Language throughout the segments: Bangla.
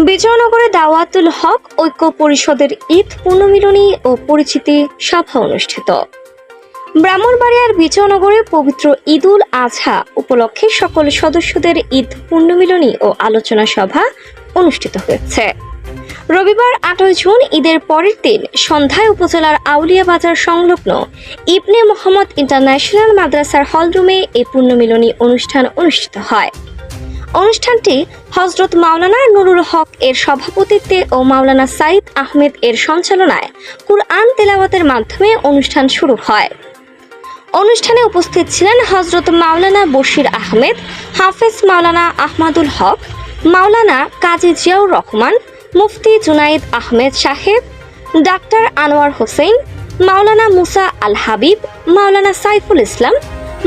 বিজয়নগরে দাওয়াতুল হক ঐক্য পরিষদের ঈদ পুনর্মিলনী ও পরিচিতি সভা অনুষ্ঠিত। ব্রাহ্মণবাড়িয়ার বিজয়নগরে পবিত্র ঈদুল আজহা উপলক্ষে সকল সদস্যদের ঈদ পুণ্যমিলনী ও আলোচনা সভা অনুষ্ঠিত হয়েছে। রবিবার আটই জুন ঈদের পরের দিন সন্ধ্যায় উপজেলার আউলিয়া বাজার সংলগ্ন ইবনে মোহাম্মদ ইন্টারন্যাশনাল মাদ্রাসার হলরুমে এই পুণ্যমিলনী অনুষ্ঠান অনুষ্ঠিত হয়। অনুষ্ঠানটি হজরত মাওলানা নুরুল হক এর সভাপতিত্বে ও মাওলানা সাইদ আহমেদ এর সঞ্চালনায় কুরআন তেলাওয়াতের মাধ্যমে অনুষ্ঠান শুরু হয়। অনুষ্ঠানে উপস্থিত ছিলেন হজরত মাওলানা বশির আহমেদ, হাফেজ মাওলানা আহমাদুল হক, মাওলানা কাজী জিয়াউর রহমান, মুফতি জুনাইদ আহমেদ সাহেব, ডাক্তার আনোয়ার হোসেন, মাওলানা মুসা আল হাবিব, মাওলানা সাইফুল ইসলাম,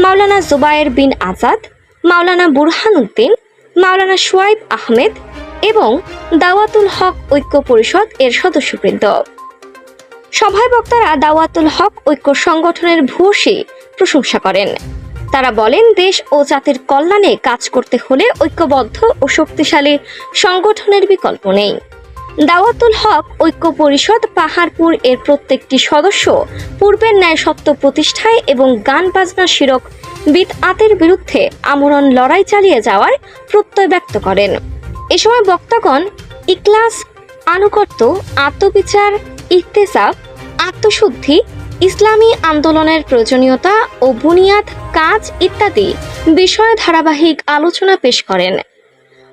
মাওলানা জুবায়ের বিন আজাদ, মাওলানা বুরহান উদ্দিন মাওলানা সোয়াইব আহমেদ এবং দাওয়াতুল হক ঐক্য পরিষদ এর সদস্যবৃন্দ। সভায় বক্তারা দাওয়াতুল হক ঐক্য সংগঠনের ভূয়সী প্রশংসা করেন। তারা বলেন, দেশ ও জাতির কল্যাণে কাজ করতে হলে ঐক্যবদ্ধ ও শক্তিশালী সংগঠনের বিকল্প নেই। দাওয়াতুল হক ঐক্য পরিষদ পাহাড়পুর এর প্রত্যেকটি সদস্য পূর্বের ন্যায় সত্য প্রতিষ্ঠায় এবং গান বাজনা শিরক বিদ আতের বিরুদ্ধে আমরণ লড়াই চালিয়ে যাওয়ার প্রত্যয় ব্যক্ত করেন। এ সময় বক্তাগণ ইকলাস, আনুগত্য, আত্মবিচার ইকতেসাব আত্মশুদ্ধি, ইসলামী আন্দোলনের প্রয়োজনীয়তা ও বুনিয়াদ কাজ ইত্যাদি বিষয়ে ধারাবাহিক আলোচনা পেশ করেন।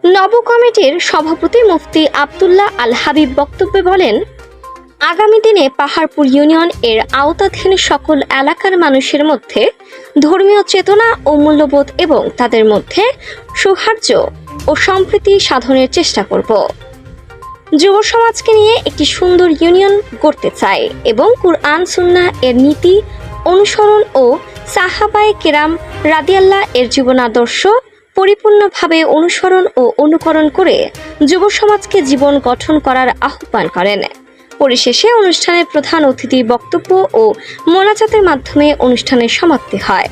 নব কমিটির সভাপতি মুফতি আবদুল্লাহ আল হাবিব বক্তব্যে বলেন আগামী দিনে পাহাড়পুর ইউনিয়ন এর আওতাধীন সকল এলাকার মানুষের মধ্যে ধর্মীয় চেতনা ও মূল্যবোধ এবং তাদের মধ্যে সৌহার্য ও সম্প্রীতি সাধনের চেষ্টা করব। যুব সমাজকে নিয়ে একটি সুন্দর ইউনিয়ন গড়তে চাই এবং কুরআন সুন্না এর নীতি, অনুসরণ ও সাহাবায় কেরাম রাদিয়াল্লাহ এর জীবনাদর্শ পরিপূর্ণভাবে অনুসরণ ও অনুকরণ করে যুব সমাজকে জীবন গঠন করার আহ্বান করেন। পরিশেষে অনুষ্ঠানের প্রধান অতিথির বক্তব্য ও মোনাজাতের মাধ্যমে অনুষ্ঠানের সমাপ্তি হয়।